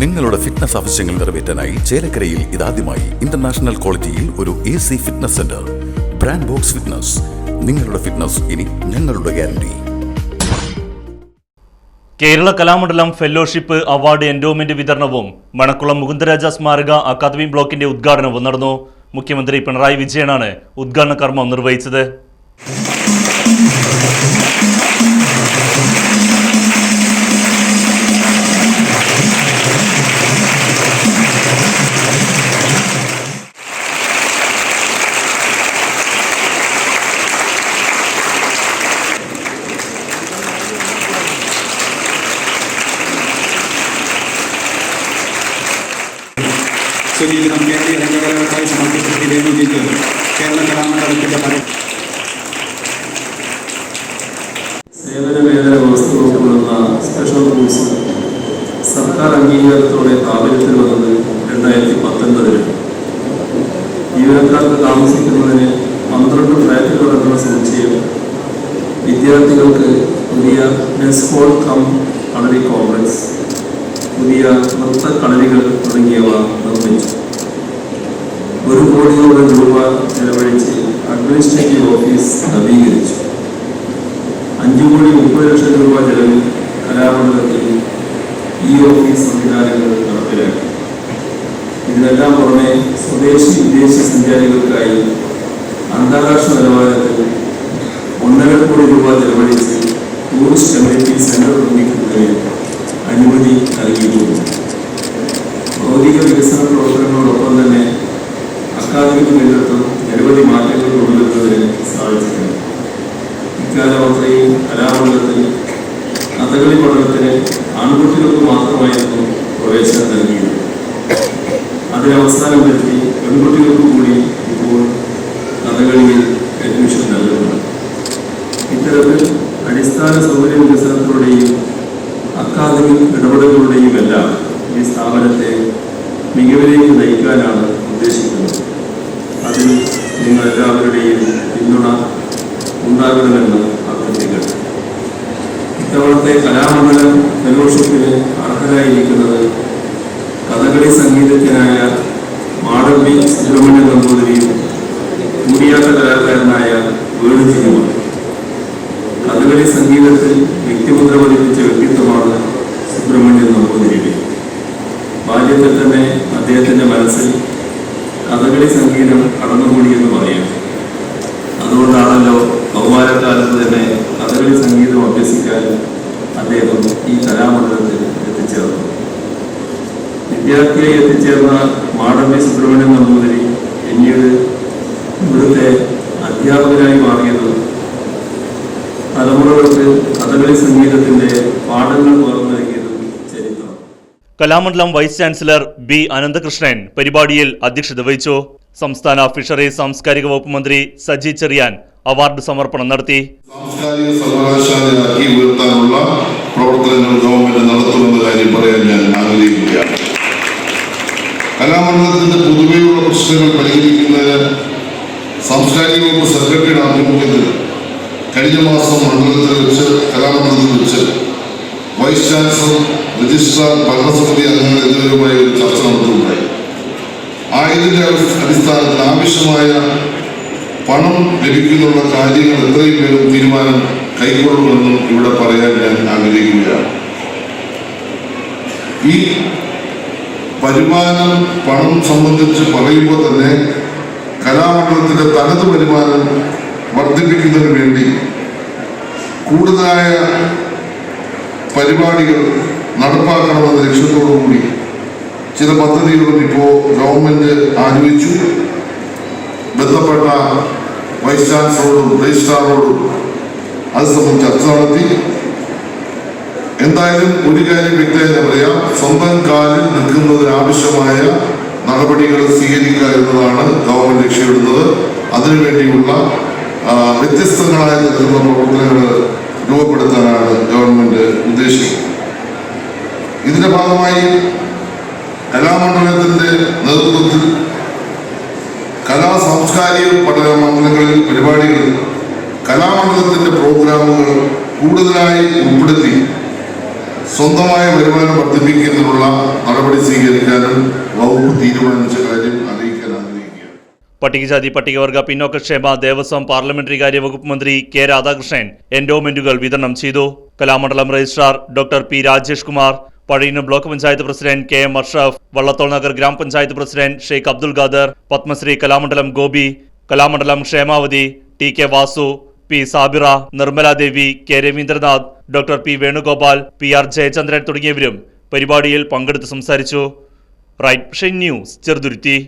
നിങ്ങളുടെ ഫിറ്റ്നസ് ആവശ്യങ്ങൾ നിറവേറ്റാനായി ചേലക്കരയിൽ ഇതാദ്യമായി ഇന്റർനാഷണൽ ക്വാളിറ്റിയിൽ ഒരു A C fitness centre brand box fitness നിങ്ങളുടെ ഫിറ്റ്നസ് ഇനി ഞങ്ങളുടെ guarantee Kerala Kalamandalam fellowship award endowment വിതരണവും മണക്കുളം മുകുന്ദരാജ സ്മാരക അക്കാദമി ബ്ലോക്കിന്റെ ഉദ്ഘാടനവും നടന്നു. മുഖ്യമന്ത്രി പിണറായി വിജയനാണ് ഉദ്ഘാടന കർമ്മം നിർവഹിച്ചത്. സുനീതം കേരളീയ രംഗകലകൾക്കായി സമർപ്പിച്ചിട്ട് വേദിയിലേക്ക് കേരള കലാമണ്ഡലത്തിന്റെ പല സേവന മേഖല വ്യവസ്ഥ ഉൾക്കൊള്ളുന്ന സ്പെഷ്യൽ റൂൾസ് സർക്കാർ അംഗീകാരത്തോടെ പ്രാബല്യത്തിൽ വന്നത് രണ്ടായിരത്തി പത്തൊൻപതിൽ. ജീവനക്കാർക്ക് താമസിക്കുന്നതിന് പന്ത്രണ്ട് ഫ്ലാറ്റുകൾ അടങ്ങുന്ന സമുച്ചയം വിദ്യാർത്ഥികൾക്ക് പുതിയ മെസ്കോൾ കം കളറി കോംപ്ലക്സ് പുതിയ നൃത്ത കളരികൾ തുടങ്ങിയവ നിർമ്മിച്ചു. ഒരു കോടിയോളം രൂപ ചെലവഴിച്ച് അഡ്മിനിസ്ട്രേറ്റീവ് ഓഫീസ് നവീകരിച്ചു. അഞ്ചു കോടി മുപ്പത് ലക്ഷം രൂപ ചെലവിൽ കലാമണ്ഡലത്തിൽ ഇ ഓഫീസ് സംവിധാനങ്ങൾ നടപ്പിലാക്കി. ഇതിനെല്ലാം പുറമെ സ്വദേശി വിദേശ സഞ്ചാരികൾക്കായി അന്താരാഷ്ട്ര നിലവാരത്തിൽ ഒന്നര കോടി രൂപ ചെലവഴിച്ച് ടൂറിസ്റ്റ് കമ്മ്യൂണിറ്റി സെന്റർ നിർമ്മിക്കുന്നതിന് അനുമതി നൽകിയിട്ടുണ്ട് ഭൗതിക വികസന പ്രവർത്തനങ്ങളോടൊപ്പം തന്നെ അക്കാദമിക് രംഗത്തും നിരവധി മാറ്റങ്ങൾ കൊണ്ടുവരുന്നതിന് സാധിച്ചിട്ടുണ്ട് ഇക്കാലാവസ്ഥയിൽ കലാമണ്ഡലത്തിൽ കഥകളി പഠനത്തിന് ആൺകുട്ടികൾക്ക് മാത്രമായിരുന്നു പ്രവേശനം നൽകിയത്. അതിന് അവസാനം വരുത്തി പെൺകുട്ടികൾക്ക് കൂടി മികവിലേക്ക് നയിക്കാനാണ് ഉദ്ദേശിക്കുന്നത്. അതിൽ നിങ്ങൾ എല്ലാവരുടെയും പിന്തുണ ഉണ്ടാകണമെന്ന് അഭ്യർത്ഥിക്കട്ടെ ഇത്തവണത്തെ കലാമണ്ഡലം ഫെലോഷിപ്പിന് അർഹരായിരിക്കുന്നത് കഥകളി സംഗീതജ്ഞനായ മാടമ്പി സുബ്രഹ്മണ്യ നമ്പൂതിരിയും കൂടിയാട്ട കലാകാരനായ വേണുജിയുമാണ് കഥകളി സംഗീതത്തിൽ വ്യക്തിമുദ്ര പതിപ്പിച്ച വ്യക്തിത്വമാണ് സുബ്രഹ്മണ്യൻ നമ്പൂതിരിയുടെ. ബാല്യത്തിൽ തന്നെ അദ്ദേഹത്തിന്റെ മനസ്സിൽ കഥകളി സംഗീതം കടന്നുകൂടിയെന്ന് പറയാം. അതുകൊണ്ടാണല്ലോ ബഹുമാനക്കാലത്ത് തന്നെ കഥകളി സംഗീതം അഭ്യസിക്കാൻ അദ്ദേഹം ഈ കലാമണ്ഡലത്തിൽ എത്തിച്ചേർന്നു. വിദ്യാർത്ഥിയായി എത്തിച്ചേർന്ന മാടമ്പി സുബ്രഹ്മണ്യം നമ്പൂതിരി പിന്നീട് ഇവിടുത്തെ അധ്യാപകനായി മാറിയതും Kalamandalam vice chancellor B Ananthakrishnan പരിപാടിയിൽ അധ്യക്ഷത വഹിച്ചു. സംസ്ഥാന ഫിഷറീസ് സാംസ്കാരിക വകുപ്പ് മന്ത്രി സജി ചെറിയാൻ അവാർഡ് സമർപ്പണം നടത്തി. സാംസ്കാരിക സർവകലാശാലയാക്കി ഉയർത്താനുള്ള പ്രവർത്തനങ്ങൾ ഗവൺമെന്റ് നടത്തുമെന്ന കാര്യം ഞാൻ ആഗ്രഹിക്കുകയാണ്. കലാമണ്ഡലത്തിന്റെ പൊതുവെയുള്ള പ്രശ്നങ്ങൾ പരിഹരിക്കുന്നതിന് സാംസ്കാരിക വകുപ്പ് സെക്രട്ടറിയുടെ ആഭിമുഖ്യത്തിൽ കഴിഞ്ഞ മാസം മണ്ഡലത്തിൽ വെച്ച് കലാമണ്ഡലത്തിൽ വെച്ച് വൈസ് ചാൻസലർ രജിസ്ട്രാർ ഭരണസമിതി അംഗങ്ങൾ എന്നിവരുമായി ഒരു ചർച്ച നടത്തുകയുണ്ടായി. ആയതിന്റെ അടിസ്ഥാനത്തിൽ ആവശ്യമായ പണം ലഭിക്കുന്നുള്ള കാര്യങ്ങൾ എത്രയും പേരും തീരുമാനം കൈക്കൊള്ളുമെന്നും ഇവിടെ പറയാൻ ഞാൻ ആഗ്രഹിക്കുകയാണ്. ഈ വരുമാനം പണം സംബന്ധിച്ച് പറയുമ്പോൾ തന്നെ കലാമണ്ഡലത്തിന്റെ തനത് വരുമാനം വർദ്ധിപ്പിക്കുന്നതിന് വേണ്ടി കൂടുതലായ പരിപാടികൾ നടപ്പാക്കണമെന്ന ലക്ഷ്യത്തോടുകൂടി ചില പദ്ധതികളും ഇപ്പോൾ ഗവൺമെന്റ് ആരംഭിച്ചു. ബന്ധപ്പെട്ട വൈസ് ചാൻസലറോടും രജിസ്ട്രാറോടും അത് സംബന്ധിച്ച് ചർച്ച നടത്തി. എന്തായാലും ഒരു കാര്യം വ്യക്തമായി പറയാം. സ്വന്തം കാലിൽ നിൽക്കുന്നതിനാവശ്യമായ നടപടികൾ സ്വീകരിക്കുക എന്നതാണ് ഗവൺമെന്റ് ലക്ഷ്യമിടുന്നത്. അതിനുവേണ്ടിയുള്ള വ്യത്യസ്തങ്ങളായ നിൽക്കുന്ന പ്രവർത്തനങ്ങൾ രൂപപ്പെടുത്താനാണ് ഗവൺമെന്റ് ഉദ്ദേശിക്കുന്നത്. ഇതിന്റെ ഭാഗമായി കലാമണ്ഡലത്തിന്റെ നേതൃത്വത്തിൽ കലാ സാംസ്കാരിക പഠന മണ്ഡലങ്ങളിൽ പരിപാടികൾ കലാമണ്ഡലത്തിന്റെ പ്രോഗ്രാമുകൾ കൂടുതലായി ഉൾപ്പെടുത്തി സ്വന്തമായ വരുമാനം വർദ്ധിപ്പിക്കുന്നതിനുള്ള നടപടി സ്വീകരിക്കാനും വകുപ്പ് തീരുമാനിച്ച കാര്യം പട്ടികജാതി പട്ടികവർഗ പിന്നോക്കക്ഷേമ ദേവസ്വം പാർലമെന്ററി കാര്യ വകുപ്പ് മന്ത്രി കെ രാധാകൃഷ്ണൻ എൻഡോമെന്റുകൾ വിതരണം ചെയ്തു. Kalamandalam registrar doctor P Rajesh Kumar Pazhayannur block panchayat president K M Ashraf Vallathol Nagar ഗ്രാമപഞ്ചായത്ത് president Sheikh Abdul Khader Padmashri Kalamandalam Gopi Kalamandalam Kshemavathi T K Vasu P Sabira Nirmaladevi K Ravindranath doctor P Venugopal P R Jayachandran തുടങ്ങിയവരും പരിപാടിയിൽ പങ്കെടുത്ത് സംസാരിച്ചു. Right news Cheruthuruthy.